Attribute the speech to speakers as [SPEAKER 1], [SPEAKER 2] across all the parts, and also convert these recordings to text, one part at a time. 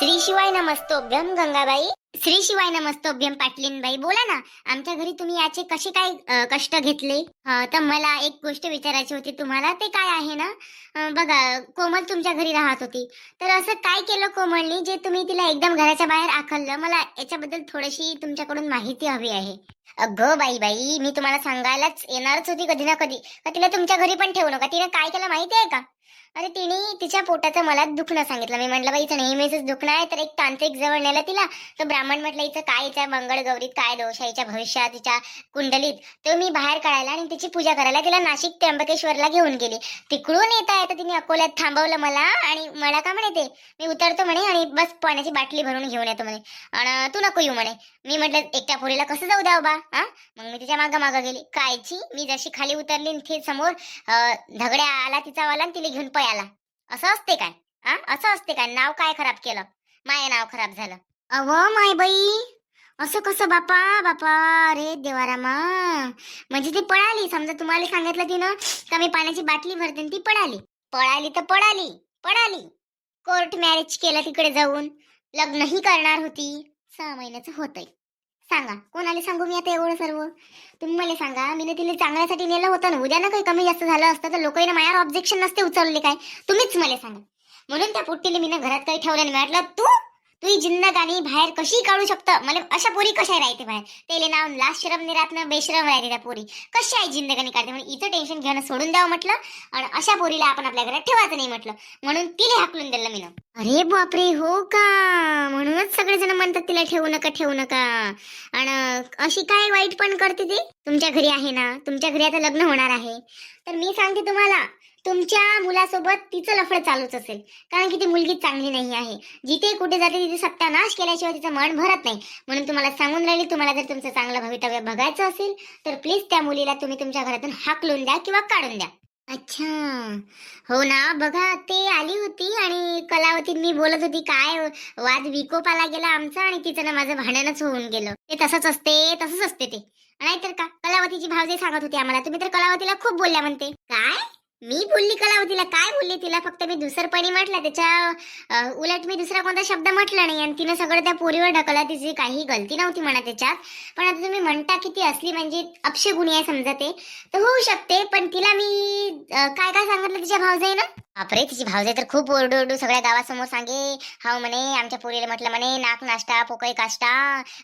[SPEAKER 1] श्री शिवाय नमस्तोभ्यम गंगाबाई. श्री शिवाय नमस्तोभ्यम पाटलीनबाई बोला ना आमच्या घरी तुम्ही याचे कसे काय अ, कष्ट घेतले? अ, तर मला एक गोष्ट विचारायची होती तुम्हाला ते काय आहे ना? अ, बघा कोमल तुमच्या घरी राहत होती. तर असं काय केलं कोमलने जे तुम्ही तिला एकदम घराच्या बाहेर आखललं? मला याच्याबद्दल थोडीशी तुमच्याकडून माहिती हवी आहे. अगं बाई बाई मी तुम्हाला सांगायलाच येणारच होती कधी ना कधी. का तिला तुमच्या घरी पण ठेवू नका? तिने काय केलं माहिती आहे का? अरे तिने तिच्या पोटाचं मला दुखणं सांगितलं. मी म्हटलं बाई हिचं नेहमीच दुखणं आहे तर एक तांत्रिक जवळ नेलं तिला तर ब्राह्मण म्हटलं हिचं काय हिच्या मंगळगौरीत? काय दोष आहे हिच्या भविष्यात तिच्या कुंडलीत? तर मी बाहेर काढायला आणि तिची पूजा करायला तिला नाशिक त्र्यंबकेश्वरला घेऊन गेली. तिकडून येता येता तिने अकोल्यात थांबवलं मला आणि मला का म्हणे ते? मी उतरतो म्हणे आणि बस पाण्याची बाटली भरून घेऊन येतो म्हणे. आणि तू नको येऊ म्हणे. मी म्हटलं एकट्या पोरीला कसं जाऊ द्या बा हा? मग मी तिच्या मागं मागं गेली. कायची? मी जशी खाली उतरली आणि समोर झगड्या धगड्या आला तिचा वाला आणि तिला घेऊन पळाला. असं असते काय? हा? असं असते काय? नाव काय खराब केलं? माय नाव खराब झालं. अव माय बाई असं कसं बापा बापा अरे देवारामा? म्हणजे ती पळाली समजा तुम्हाला सांगितलं तिनं का मी पाण्याची बाटली भरते ती पळाली. पळाली तर पळाली पळाली. कोर्ट मॅरेज केलं तिकडे जाऊन. लग्नही करणार होती. सहा महिन्याचं होतंय. सांगा कोणाला सांगू मी आता एवढं सर्व? तुम्ही मला सांगा मी तिला चांगल्यासाठी नेलं होतं ना उद्या ना काही कमी जास्त झालं असतं तर लोकांना माझ्यावर ऑब्जेक्शन नसते उचलले काय? तुम्हीच मला सांगा. म्हणून त्या पोट्टीला मी घरात काही ठेवलं नाही. म्हटलं तू तुझी जिन्नत आणि बाहेर कशी काढू शकतं? मला अशा पोरी कशा राहते बाहेर? त्याले नाव लास्ट शरम निरात ना बेशरम राहते त्या पोरी. कशी आहे जिंदगानी काढते? म्हणून इथं टेन्शन घेणं सोडून द्यावं म्हटलं आणि अशा पोरीला आपण आपल्या घरात ठेवायचं नाही म्हटलं. म्हणून तिला हाकलून दिलं मी अरे बापरे हो का? म्हणूनच सगळेजण म्हणतात तिला ठेवू नका ठेवू नका. आणि अशी काय वाईट पण करते ती? तुमच्या घरी आहे ना? तुमच्या घरी आता लग्न होणार आहे. तर मी सांगते तुम्हाला तुमच्या मुलासोबत तिचं लफड चालूच असेल. कारण की ती मुलगी चांगली नाही आहे. जिथे कुठे जाते तिथे सत्यानाश केल्याशिवाय तिचं मन भरत नाही. म्हणून तुम्हाला सांगून राहिली तुम्हाला जर तुमचं चांगलं भवितव्य बघायचं असेल तर प्लीज त्या मुलीला तुम्ही तुमच्या घरातून हाकलून द्या किंवा काढून द्या. अच्छा. हो ना बघा ते आली होती आणि कलावती मी बोलत होती काय वाद विकोपाला गेला आमचा आणि तिचं ना माझं भांडणच होऊन गेलं. ते तसंच असते तसंच असते ते. नाहीतर का? कलावतीची भावजे सांगत होती आम्हाला. तुम्ही तर कलावतीला खूप बोलल्या म्हणते. काय? मी बोलली कलावतीला काय बोलली? तिला फक्त मी दुसरपणी म्हटलं त्याच्या उलट मी दुसरा कोणता शब्द म्हटला नाही. आणि तिनं सगळं त्या पोरीवर ढकलला तिची काही गलती नव्हती म्हणा त्याच्यात. पण आता तुम्ही म्हणता की ती असली म्हणजे अपशगुणी आहे समजा ते. तर होऊ शकते पण तिला मी काय काय सांगितलं तिच्या भावजाईनं बापरे तिची भावजे तर खूप ओरडू ओरडू सगळ्या गावासमोर सांगे हाव म्हणे आमच्या पोरीला म्हटलं म्हणे नाक नाश्ता पोकळी काष्टा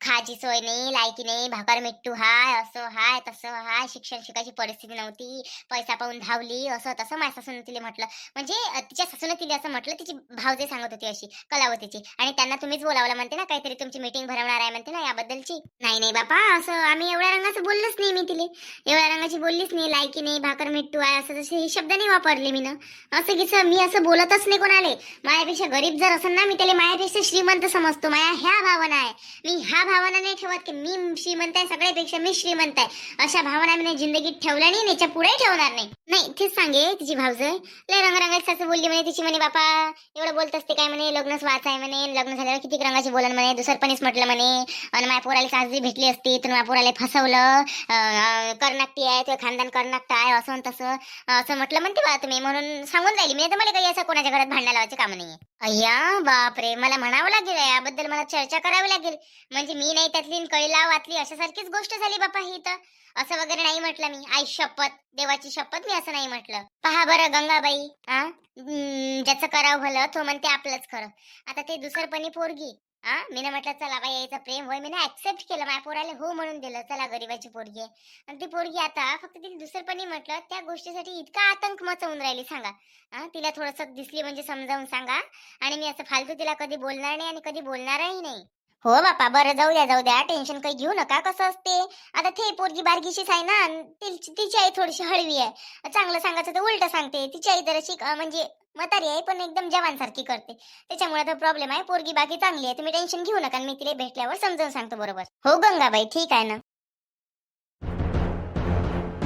[SPEAKER 1] खायची सोय नाही लायकी नाही भाकर मिट्टू हाय असं हाय तसं हाय शिक्षण शिकायची परिस्थिती नव्हती पैसा पाहून धावली असं तसं माझ्या सासून तिला म्हटलं. म्हणजे तिच्या सासून तिला असं म्हटलं तिची भावजे सांगत होती अशी कलावतीची. आणि त्यांना तुम्हीच बोलावलं म्हणते ना काहीतरी तुमची मीटिंग भरवणार आहे म्हणते ना याबद्दलची. नाही नाही बापा असं आम्ही एवढ्या रंगाचं बोललोच नाही मी तिले. एवढ्या रंगाची बोललीच नाही लायकी नाही भाकर मिट्टू आहे असं तसे हे शब्द नाही वापरले मी ना असं की मी असं बोलतच नाही कोणाले. मायापेक्षा गरीब जर असेल ना मी त्याला मायापेक्षा श्रीमंत समजतो. माया ह्या भावना आहे. मी ह्या भावना नाही ठेवत की मी श्रीमंत आहे सगळ्यापेक्षा मी श्रीमंत आहे. अशा भावना मी जिंदगीत ठेवल्या नाही याच्यापुढे ठेवणार नाही. नाही तेच सांगे तिची भाऊज. लय रंगरंगाची सासू बोलली म्हणे तिची म्हणे बापा एवढं बोलत असते काय म्हणे? लग्नच वाच आहे म्हणे लग्न झाल्यावर किती रंगाची बोलन म्हणे? दुसरपणीच म्हटलं म्हणे. आणि माया पोराला सासरी भेटली असती तर माया पोराला फसवलं. अं, कर्नाटकी आहे ते खानदान कर्नाटक आहे असं तसं. असं म्हटलं म्हणते बा तुम्ही म्हणून सांगून राहिली. मी तर मला काही असं कोणाच्या घरात भांडण लावायचे काम नाही अय्या बापरे मला म्हणावं लागेल याबद्दल मला चर्चा करावी लागेल. म्हणजे मी नाही त्यातली कळीला वाचली अशासारखीच गोष्ट झाली बापा ही तर. असं वगैरे नाही म्हटलं मी. आई शपथ देवाची शपथ मी असं नाही म्हटलं. पहा बरं गंगाबाई आ? ज्याचं करावं भलं तो म्हणते आपलंच खरं. आता ते दुसरपणी पोरगी हा? मी म्हटलं चला बाई यायचं प्रेम होय. मी ऍक्सेप्ट केलं माझ्या पोराला हो म्हणून दिलं चला गरीबाची पोरगी आणि ती पोरगी आता फक्त तिने दुसरपणी म्हटलं त्या गोष्टीसाठी इतका आतंक मचवून राहिली सांगा. हा? तिला थोडस दिसली म्हणजे समजावून सांगा. आणि मी असं फालतू तिला कधी बोलणार नाही आणि कधी बोलणारही नाही. हो बापा बरं जाऊ द्या जाऊ द्या. टेन्शन काही घेऊ नका. कसं असते? आता ते पोरगी बारगीशीच आहे ना तिची तिची आई थोडीशी हळवी आहे. चांगलं सांगायचं तर उलट सांगते. तिची आई जरा शिक म्हणजे म्हातारी आहे पण एकदम जवानसारखी करते. त्याच्यामुळे तो प्रॉब्लेम आहे. पोरगी बाकी चांगली आहे तुम्ही टेन्शन घेऊ नका. मी तिला भेटल्यावर समजावून सांगतो बरोबर. हो गंगाबाई ठीक आहे ना.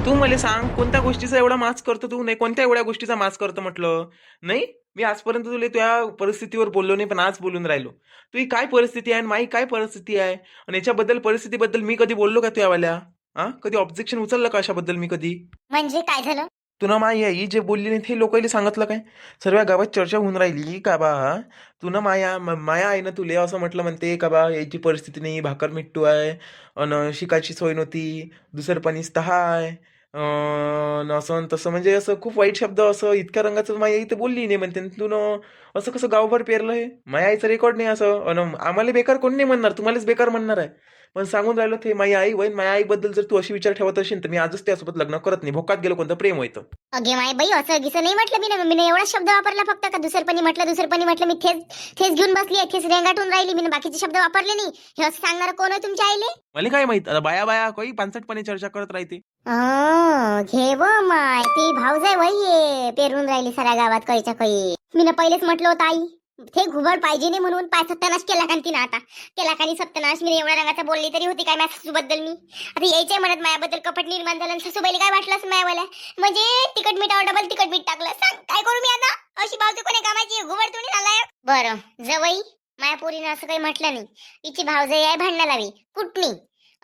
[SPEAKER 2] तू मला सांग कोणत्या गोष्टीचा एवढा माच करतो तू? नाही कोणत्या एवढ्या गोष्टीचा माच करतो म्हटलं? नाही मी आजपर्यंत तुला त्या परिस्थितीवर बोललो नाही पण आज बोलून राहिलो. तुझी काय परिस्थिती आहे आणि माझी काय परिस्थिती आहे? आणि याच्याबद्दल परिस्थितीबद्दल मी कधी बोललो का तुझ्यावाल्या? हा कधी ऑब्जेक्शन उचललं का अशाबद्दल मी कधी?
[SPEAKER 1] म्हणजे काय झालं?
[SPEAKER 2] तुला माई आई जे बोलली नाही ते लोकांनी सांगितलं काय? सर्व गावात चर्चा होऊन राहिली का बा? तुला माया माया आहे ना तुले असं म्हटलं म्हणते का बा याची परिस्थिती नाही भाकर मिट्टू आहे अन शिकायची सोय नव्हती दुसरं पाणीच तहा आहे. असं न तसं. म्हणजे असं खूप वाईट शब्द असं इतक्या रंगाचं माया इथं बोलली नाही म्हणते. तू न असं कसं गावभर पेरलं हे माया आईचं रेकॉर्ड नाही असं. अन आम्हाला बेकार कोण नाही म्हणणार? तुम्हालाच बेकार म्हणणार आहे. पण सांगून राहिलो ते माझी आई वय माझ्या आईबद्दल जर तू अशी विचार ठेवत असेल तर मी आजच त्यासोबत लग्न करत नाही. भोकात गेलो कोणतं प्रेम होतं
[SPEAKER 1] अगे माय बाई असं गिसं नाही म्हटलं मी ना मी एवढा शब्द वापरला फक्त का दुसरपणी म्हटलं दुसरपणी म्हटलं. मी थेच थेच घेऊन बसली आहे थेच रेंगाटून राहिली मी बाकीचे शब्द वापरले नाही. हे असं सांगणार कोण आहे तुमच्या आईले?
[SPEAKER 2] मला काय माहीत? आता बाया बाया काही पानसटपणे चर्चा करत राहते.
[SPEAKER 1] अं, घे व माय. ती भाऊजाय वय ये पेरून राहिली साऱ्या गावात कळीच्या कळी मी ना पहिलेच म्हटलं होतं आई. ते घुबड पाहिजे नाही म्हणून पाय सत्यानाश केला कांती ना आता? केला कानी सत्यानाश मी एवढ्या रंगाचा बोलली तरी होती काय माझ्या सासूबद्दल मी? आता यायचंय म्हणत मायाबद्दल कपट निर्माण झालं सासूबाईला काय वाटलं असं मायावाला म्हणजे तिकट मीठावर डबल तिकट मीठ टाकलं. सांग काय करू मी आता? अशी भावजी कोणी कामाची? घुबड तुम्ही झालाय बरं जवई माया पोरीनं असं काही म्हटलं नाही. तिची भावजई आहे भांडणा लावी. कुटणी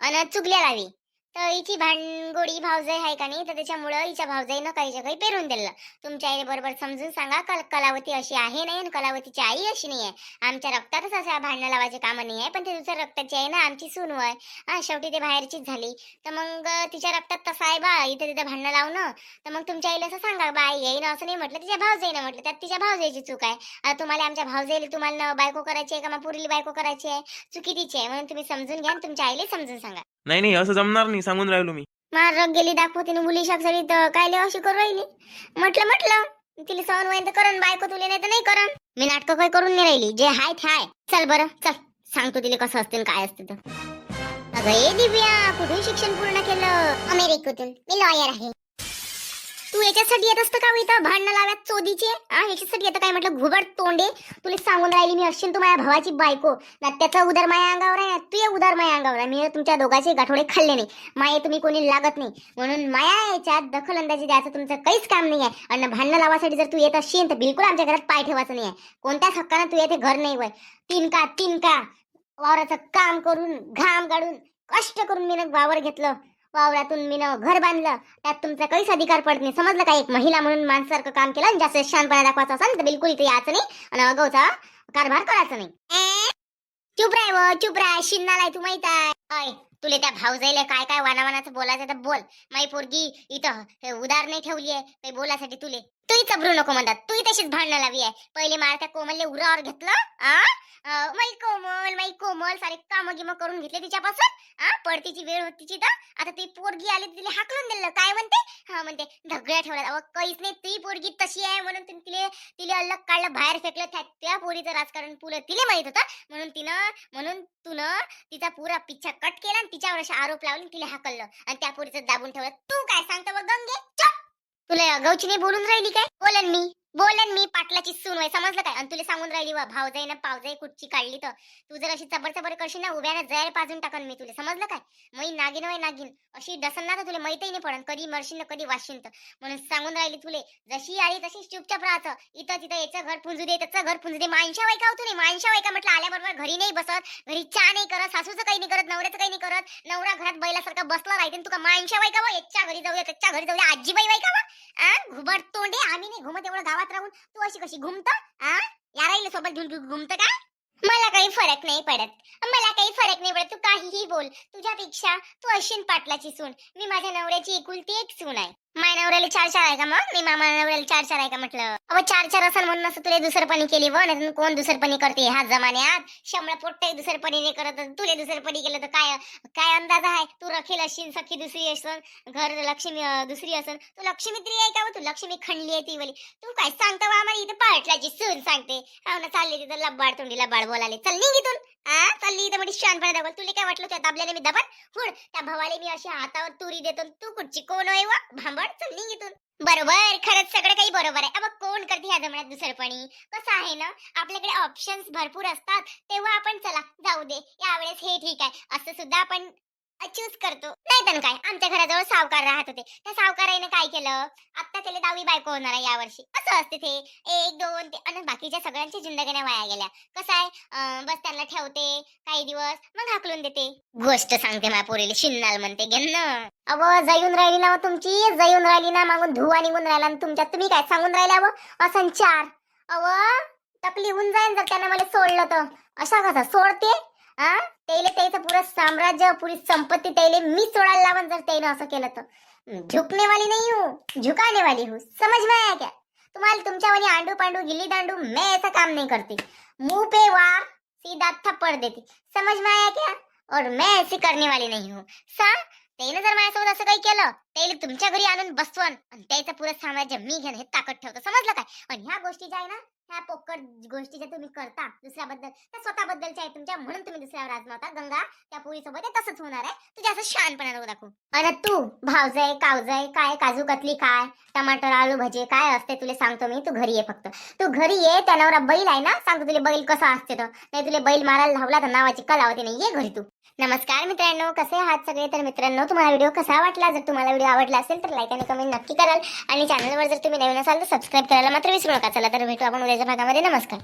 [SPEAKER 1] अन चुगल्या लावी. तर हिची भानगोडी भावजाई आहे का नाही? तर त्याच्यामुळं हिच्या भावजाईनं काहीच्या काही पेरून दिलं. तुमच्या आईने बरोबर समजून सांगा कल कलावती अशी आहे नाही आणि कलावतीची आई अशी नाही आहे आमच्या रक्तातच असं भांडणं लावायचे कामं नाही आहे पण ते दुसऱ्या रक्ताची आहे ना आमची सून आहे हा शेवटी ते बाहेरचीच झाली. तर मग तिच्या रक्तात तसं आहे बा इथे तिथं भांडणं लावणं. तर मग तुमच्या आईला असं सांगा बा आई येईन असं नाही म्हटलं तिच्या भावजाईनं म्हटलं. त्यात तिच्या भावजाईची चूक आहे. आता तुम्हाला आमच्या भावजाईला तुम्हाला बायको करायची आहे का? मग पुरीला बायको करायची आहे? चुकी तिची आहे. म्हणून तुम्ही समजून घ्या आणि तुमच्या आईला समजून सांगा.
[SPEAKER 2] नाही नाही असं जमणार नाही सांगून राहिलो मी.
[SPEAKER 1] मार गेली दाखवते मुली सगळी तर काय लय अशी करू राहिली? म्हटलं म्हटलं तिला सहन होईन तर करण बायको तुले नाही तर नाही करण. मी नाटकं काही करून नाही राहिली जे हाय ते हाय. चल बरं चल सांगतो तिला कसं असते काय असते तर. अगं ए दिव्या कुठून शिक्षण पूर्ण केलं? अमेरिकेतून. मी लॉयर आहे. तू याच्यासाठी येत असतं का हो इथं भांडणं लाव्यात चोदीचे? हा याच्यासाठी येतं काय म्हटलं? घुबड तोंडे. तुला सांगून राहिली मी अश्विन तू माझ्या भावाची बायको. ना त्याचा उदार माझ्या अंगावर आहे ना तू या उदार माझ्या अंगावर आहे. मी तुमच्या दोघांचे गाठोडे खाल्ले नाही. माये तुम्ही कोणी लागत नाही. म्हणून माया याच्यात दखल अंदाजी द्यायचं तुमचं काहीच काम नाही आहे. आणि भांडणं लावासाठी जर तू येत असशील तर बिलकुल आमच्या घरात पाय ठेवायचं नाही आहे. कोणत्याच हक्कानं तू येथे घर नाही वय? तीन का तीन का वावराचं काम करून घाम काढून कष्ट करून मी वावर घेतलं. वावरातून मी घर बांधलं त्यात तुमचा काहीच अधिकार पडत नाही. समजलं का एक महिला म्हणून माणसारखं काम केलं आणि जास्त शानपणा दाखवायचा असेल तर बिलकुल इथे यायचं नाही आणि अगवचा कारभार करायचा नाही. चुप राय व चुप राय. शिन्नालाय तू माहीत आहे. तुले त्या भाऊजाईला काय काय वानावानाचं बोलायचं तर बोल. माई पोरगी इथं हे उदार नाही ठेवली आहे. काही तुले. तूही चबरू नको म्हणतात. तूही तशीच भांडणं लावी आहे. पहिले मार त्या कोमलने उरावर घेतलं आ? माई कोमल माई कोमल सारे काम गिम करून घेतले तिच्यापासून आ? पडतीची वेळ होती तिची तर आता ती पोरगी आली तर तिला हाकलून दिलं. काय म्हणते? हा म्हणते ढगळ्या ठेवला अव काहीच नाही. ती पोरगी तशी आहे म्हणून तिने तिले तिले अलग काढलं बाहेर फेकलं. त्या त्या पोरीचं राजकारण पुरं तिले माहीत होतं. म्हणून तिनं म्हणून तुनं तिचा पुरा पिच्छा कट केला आणि तिच्यावर असे आरोप लावले तिला हाकललं. आणि त्या पोरीचं दाबून ठेवलं. तू काय सांगतो बघ गंगे? चप! तुला अगाऊची नाही बोलून राहिली काय? बोलन मी. बोलन मी पाटलाची सून आहे समजलं काय? आणि तुला सांगून राहिली वा भावजाई ना पावजाई कुठची काढली तर. तू जर अशी चबर चबर करशील ना उभ्यानं जयर पाजून टाकन मी तुला. समजलं काय? मी नागिन वय नागिन. अशी डसन ना तर तुला माहितही नाही पडन कधी मरशील ना कधी वाशील तर. म्हणून सांगून राहिली तुले जशी आली तशीच चुपचाप राहतं. इथं तिथं याचं घर पुंजू दे त्याचं घर पुंजू दे. माणशा वय का होतो नाही माणशा वय का म्हटलं आल्याबरोबर घरी नाही बसत घरी चहा नाही करत सासूचं काही नाही करत नवऱ्याचं काही नाही करत. नवरा घरात बैलासारखा बसला राहते तुका माणशा वय का व याच्या हो? घरी जाऊया त्याच्या घरी जाऊया. आजी बाई वय का हो? आ घुबड तोंडे. आम्ही नाही घुमत एवढं गावात राहून. तू अशी कशी घुमत? आ या राहिलं सोबत घेऊन तू घुमत का? मला काही फरक नाही पडत. मला काही फरक नाही पडत. तू काहीही बोल. तुझ्यापेक्षा तू अशीन पाटलाची सून. मी माझ्या नवऱ्याची एकुलती एक सून आहे. माय नवऱ्याला चार चार आहे का मग? मी मामा नवऱ्याला चार चार आहे का म्हटलं? अहो चार चार असं म्हणून असं तुला दुसरपणी केली व नाही कोण दुसरपणी करते ह्या जमान्यात? शंभर पोट्ट दुसरपणी नाही करत तुले दुसरपणी केलं तर काय काय अंदाज आहे? तू रखेल अशी सखी दुसरी असन घर लक्ष्मी दुसरी असन. तू लक्ष्मी त्री आहे का तू लक्ष्मी खंडली आहे ती वली. तू काय सांगता बा आम्हाला? इथं पाटलाची सून सांगते. हो ना चालली तिथं लबाड तोंडी लबाड बोलाले चल निघितून आ? चालली इथं म्हणजे शानपणे दाबल तुला काय वाटलं त्या दाबल्याने मी दबन हुड त्या भावाले मी अशी हातावर तुरी देतो तू कुठची कोण आहे वा? भांबड चल इथून. बरोबर खरंच सगळं काही बरोबर आहे. अब कोण करते ह्या जमण्यात दुसरपणी? कसं आहे ना आपल्याकडे ऑप्शन्स भरपूर असतात. तेव्हा आपण चला जाऊ दे. यावेळेस हे ठीक आहे. असं सुद्धा आपण चूज करतो. नाही तर काय? आमच्या घराजवळ सावकार राहत होते. त्या सावकाराने काय केलं? आता त्याला दहावी बायको होणार आहे यावर्षी. असं असते ते. एक दोन ते आणि बाकीच्या सगळ्यांच्या जिंदगण्या वाया गेल्या. कसं आहे? बस त्यांना ठेवते. काही दिवस मग हाकलून देते. गोष्ट सांगते माझ्या पोरीला. शिन्नाल म्हणते घेणं अव जयून राहिली ना तुमची? जयून राहिली ना मागून धुवा निघून राहिला आणि तुमच्यात तुम्ही काय सांगून राहिल्या व असं चार. अव तपली होऊन जाईन जर त्यानं मला सोडलं तर. अशा कसं? सोडते? हा त्याला त्याचं पुरं साम्राज्य पुरी संपत्ती त्याला मी सोडायला लावून जर त्याने असं केलं तर. झुकने वाली नाही हो, हूँ झुकाने वाली हूँ. हो. समझ में आया क्या तुम्हाला तुमच्या वाली आंडू पांडू गिल्ली दांडू मैं ऐसा काम नहीं करती. मुंह पे वार सीधा थप्पड़ देती. समझ में आया क्या और मैं ऐसी करने वाली नहीं हूँ. हो. सा त्याने जर माझ्यासोबत असं काही केलं त्याला तुमच्या घरी आणून बसवन आणि त्याचं पुरं साम्राज्य मी घेणं हे ताकद ठेवतो. समजलं काय? आणि ह्या गोष्टी ज्या आहे ना ह्या पोकट गोष्टी ज्या तुम्ही करता दुसऱ्याबद्दल त्या स्वतःबद्दलच्या आहे तुमच्या म्हणून तुम्ही दुसऱ्यावर आजमावता गंगा त्या पोळीसोबत तसंच होणार आहे. तुझ्या असं शहाणपणा नको दाखवू अरे तू भावजय कावजय काय काजू कतली काय टमाटर आलू भजे काय असते तुला सांगतो मी तू घरी ये फक्त. तू घरी ये त्या नवरा बैल आहे ना सांगतो तुला बैल कसा असते तर नाही तुला बैल मारायला धावला तर नावाची कलावती नाही. ये घरी तू. नमस्कार मित्रांनो कसे आहात सगळे? तर मित्रांनो तुम्हाला व्हिडिओ कसा वाटला? जर तुम्हाला व्हिडिओ आवडला असेल तर लाईक आणि कमेंट नक्की कराल. आणि चॅनलवर जर तुम्ही नवीन असाल तर सबस्क्राईब करायला मात्र विसरू नका. चला तर भेटू आपण उद्याच्या भागामध्ये. नमस्कार.